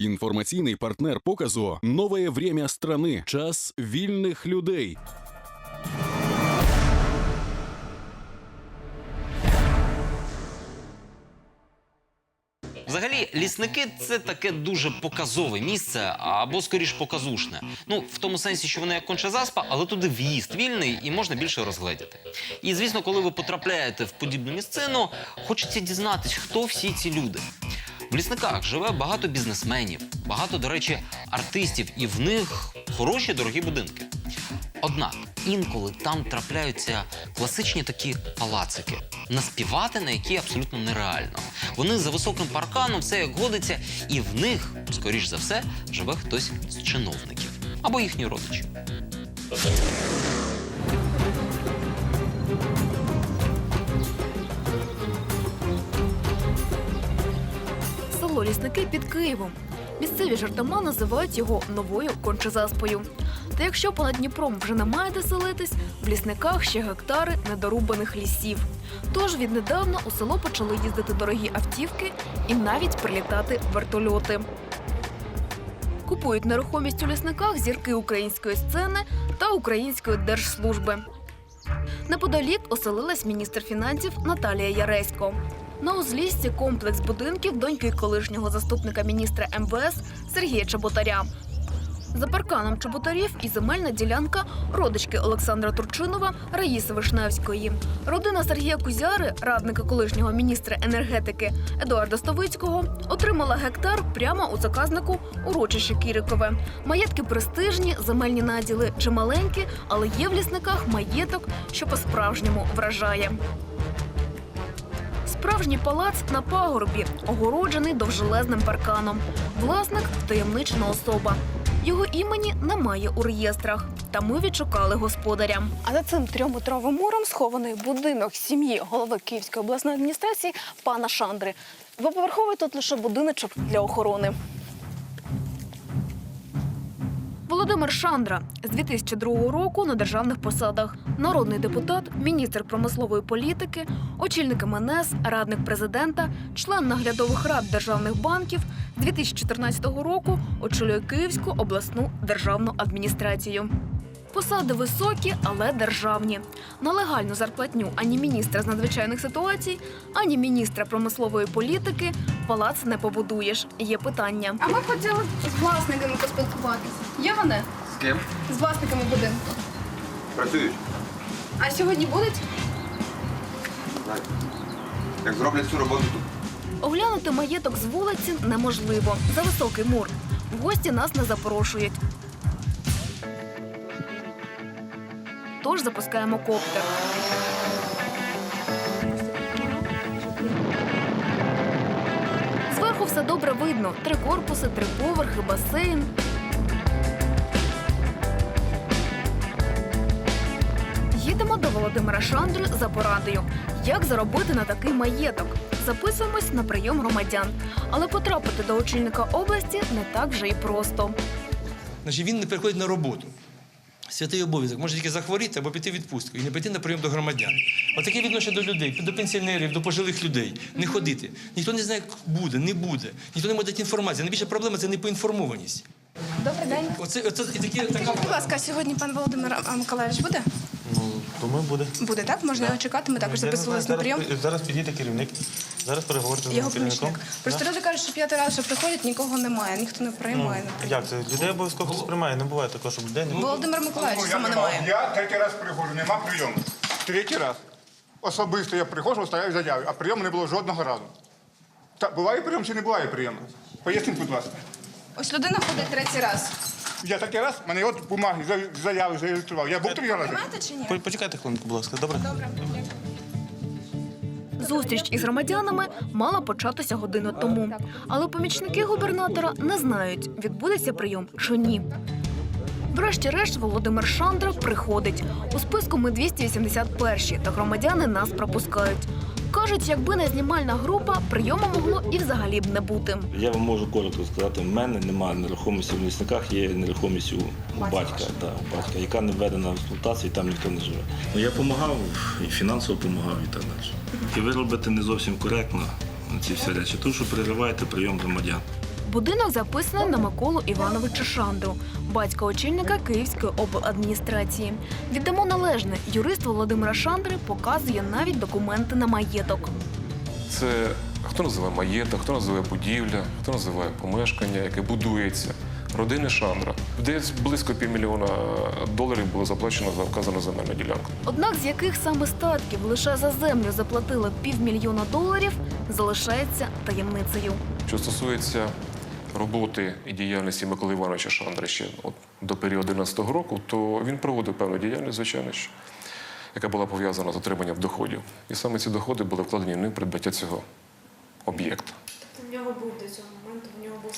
Інформаційний партнер показу нове время страни. Час вільних людей. Взагалі, лісники це таке дуже показове місце, або скоріш показушне. Ну, в тому сенсі, що воно як конча заспа, але туди в'їзд вільний і можна більше розгледіти. І звісно, коли ви потрапляєте в подібну місцину, хочеться дізнатись, хто всі ці люди. В лісниках живе багато бізнесменів, багато, до речі, артистів, і в них хороші дорогі будинки. Однак інколи там трапляються класичні такі палацики, наспівати на які абсолютно нереально. Вони за високим парканом, все як годиться, і в них, скоріш за все, живе хтось з чиновників або їхні родичі. Лісники під Києвом. Місцеві жартома називають його новою кончезаспою. Та якщо понад Дніпром вже немає де селитись, в лісниках ще гектари недорубаних лісів. Тож віднедавна у село почали їздити дорогі автівки і навіть прилітати вертольоти. Купують нерухомість у лісниках зірки української сцени та української держслужби. Неподалік оселилась міністр фінансів Наталія Яресько. На узліссі комплекс будинків доньки колишнього заступника міністра МВС Сергія Чеботаря. За парканом Чеботарів і земельна ділянка родички Олександра Турчинова Раїси Вишневської. Родина Сергія Кузяри, радника колишнього міністра енергетики Едуарда Стовицького, отримала гектар прямо у заказнику урочище Кірикове. Маєтки престижні, земельні наділи чималенькі, але є в лісниках маєток, що по-справжньому вражає. Справжній палац на пагорбі, огороджений довжелезним парканом. Власник таємнична особа. Його імені немає у реєстрах, та ми відшукали господаря. А за цим трьометровим муром схований будинок сім'ї голови Київської обласної адміністрації пана Шандри. Двоповерховий тут лише будиночок для охорони. Володимир Шандра з 2002 року на державних посадах. Народний депутат, міністр промислової політики, очільник МНС, радник президента, член наглядових рад державних банків. З 2014 року очолює Київську обласну державну адміністрацію. Посади високі, але державні. На легальну зарплатню ані міністра з надзвичайних ситуацій, ані міністра промислової політики палац не побудуєш. Є питання. А ми хотіли з власниками поспілкуватися. Є вони? З ким? З власниками будинку. Працюють. А сьогодні будуть? Знаю. Як зроблять цю роботу тут. Оглянути маєток з вулиці неможливо. За високий мур. В гості нас не запрошують. Тож запускаємо коптер. Зверху все добре видно: три корпуси, три поверхи, басейн. Їдемо до Володимира Шандри за порадою. Як заробити на такий маєток? Записуємось на прийом громадян. Але потрапити до очільника області не так вже і просто. Значить, він не приходить на роботу. Святий обов'язок може тільки захворіти або піти в відпустку і не піти на прийом до громадян. Отаке відношення до людей, до пенсіонерів, до пожилих людей. Не ходити. Ніхто не знає, буде, не буде. Ніхто не може дати інформацію. Найбільша проблема це непоінформованість. Добрий день. Оце, оце такі, така Будь ласка, сьогодні пан Володимир Миколаївич буде? Ну, думаю, буде. Буде, так? Можна його чекати. Ми також Я не записувалися знаю, на прийом. Зараз, зараз підійде керівник. Зараз переговорите з Його моїм керівником. помічник. Просто Да? люди кажуть, що п'ятий раз, що приходять, нікого немає, ніхто не приймає. прийом. Як це? Людей обов'язково хтось приймає. Не буває такого, щоб людей не було. Володимир Миколаївич саме немає. я третій раз приходжу, нема прийому. Третій раз. Особисто я приходжу, ставлю заяву, а прийому не було жодного разу. Та буває прийом чи не буває прийому? Поясніть, будь ласка. Ось людина ходить третій раз. Я такий раз, мене от бумаги, за- заяви зареєстрував. Я був. Знаєте чи ні? По- Почекайте хвилинку, будь ласка. Добре? Добре. Зустріч із громадянами мала початися годину тому. Але помічники губернатора не знають, відбудеться прийом чи ні. Врешті-решт Володимир Шандра приходить. У списку ми 281 та громадяни нас пропускають. Кажуть, якби не знімальна група, прийому могло і взагалі б не бути. Я вам можу коротко сказати, в мене немає нерухомості в лісниках, є нерухомість у батька, та, у батька, яка не введена в експлуатацію, і там ніхто не живе. Ну, я допомагав і фінансово допомагав і так далі. І ви робите не зовсім коректно ці всі речі, тому що перериваєте прийом громадян. Будинок записаний на Миколу Івановича Шандру, батька очільника Київської обладміністрації. Віддамо належне, юрист Володимира Шандри показує навіть документи на маєток. Це хто називає маєток, хто називає будівля, хто називає помешкання, яке будується. Родини Шандра. Десь близько півмільйона доларів було заплачено за вказану земельну ділянку. Однак з яких саме статків лише за землю заплатили півмільйона доларів, залишається таємницею. Що стосується роботи і діяльності Миколи Івановича Шандрича до періоду 11-го року, то він проводив певну діяльність, звичайно, яка була пов'язана з отриманням доходів. І саме ці доходи були вкладені в придбаття цього об'єкта. В нього був до цього моменту, в нього був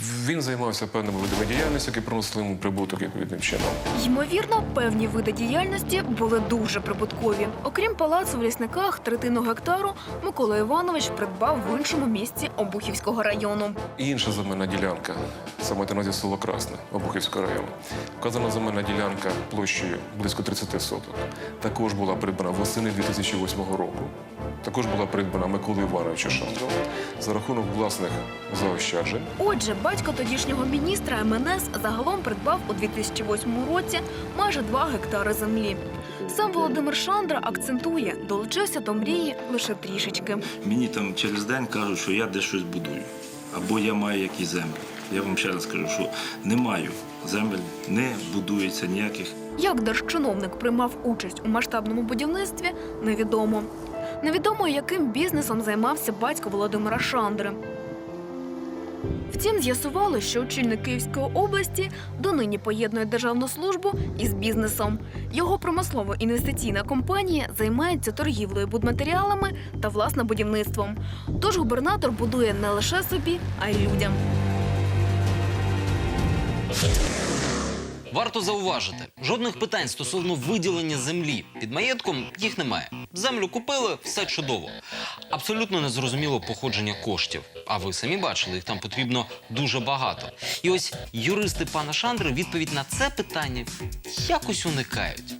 Він займався певними видами діяльності, які приносили йому прибуток відповідним чином. Ймовірно, певні види діяльності були дуже прибуткові. Окрім палацу в лісниках, третину гектару Микола Іванович придбав в іншому місці Обухівського району. І інша земельна ділянка, саме на село Красне Обухівського району. Вказана земельна ділянка площею близько 30 соток. Також була придбана восени 2008 року. Також була придбана Миколою Івановичем Шандром за рахунок власних заощаджень. Отже, батько тодішнього міністра МНС загалом придбав у 2008 році майже 2 гектари землі. Сам Володимир Шандра акцентує, долучився до мрії лише трішечки. Мені там через день кажуть, що я десь щось будую. Або я маю якісь землі. Я вам ще раз кажу, що не маю земель, не будується ніяких. Як держчиновник приймав участь у масштабному будівництві, невідомо. Невідомо, яким бізнесом займався батько Володимира Шандри. Втім, з'ясували, що очільник Київської області донині поєднує державну службу із бізнесом. Його промислово-інвестиційна компанія займається торгівлею будматеріалами та власне будівництвом. Тож губернатор будує не лише собі, а й людям. Варто зауважити, жодних питань стосовно виділення землі під маєтком їх немає. Землю купили, все чудово. Абсолютно незрозуміло походження коштів. А ви самі бачили, їх там потрібно дуже багато. І ось юристи пана Шандри відповідь на це питання якось уникають.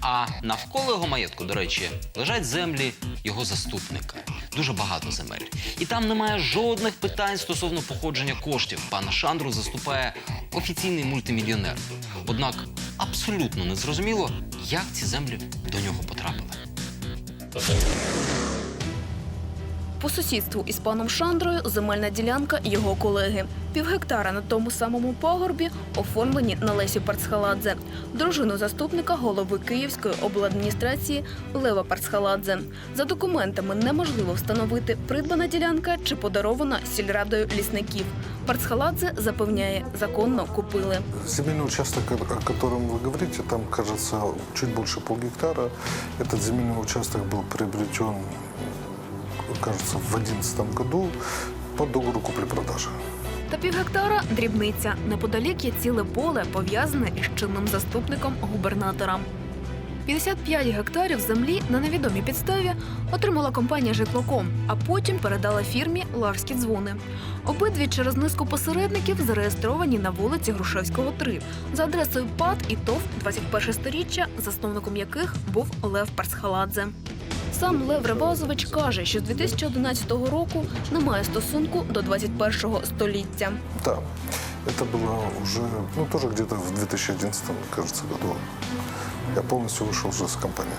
А навколо його маєтку, до речі, лежать землі його заступника. Дуже багато земель. І там немає жодних питань стосовно походження коштів. Пана Шандру заступає офіційний мультимільйонер. Однак абсолютно незрозуміло, як ці землі до нього потрапили. По сусідству із паном Шандрою земельна ділянка його колеги. Півгектара на тому самому пагорбі оформлені на Лесю Парцхаладзе, дружину заступника голови Київської обладміністрації Лева Парцхаладзе. За документами неможливо встановити, придбана ділянка чи подарована сільрадою лісників. Парцхаладзе запевняє, законно купили. Земельный участок, о о котором вы говорите, там, кажется, чуть больше полгектара. Этот земельный участок был приобретен, кажется, в 2011 году по договору купли-продажи. Та півгектара дрібниця. Неподалік є ціле поле, пов'язане із чинним заступником губернатора. 55 гектарів землі на невідомій підставі отримала компанія Житлоком, а потім передала фірмі Ларські дзвони. Обидві через низку посередників зареєстровані на вулиці Грушевського 3 за адресою ПАД і ТОВ 21 сторіччя, засновником яких був Лев Парсхаладзе. Сам Лев Ревазович каже, що з 2011 року немає стосунку до 21 століття. Да, это было уже, ну, тоже где-то в 2011, кажется, году. Я полностью вышел уже с компании.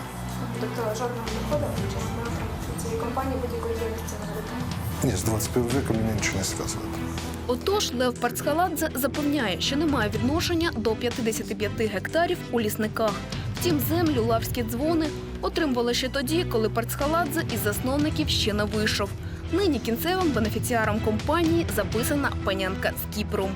Тобто жодного доходу цієї компанії будь-якої діяльності не буде. Нет, с 21 веком меня ничего не связывает. Отож, Лев Парцхаладзе запевняє, що немає відношення до 55 гектарів у лісниках. Втім, землю лавські дзвони отримували ще тоді, коли Парцхаладзе із засновників ще не вийшов. Нині кінцевим бенефіціаром компанії записана панянка з Кіпру.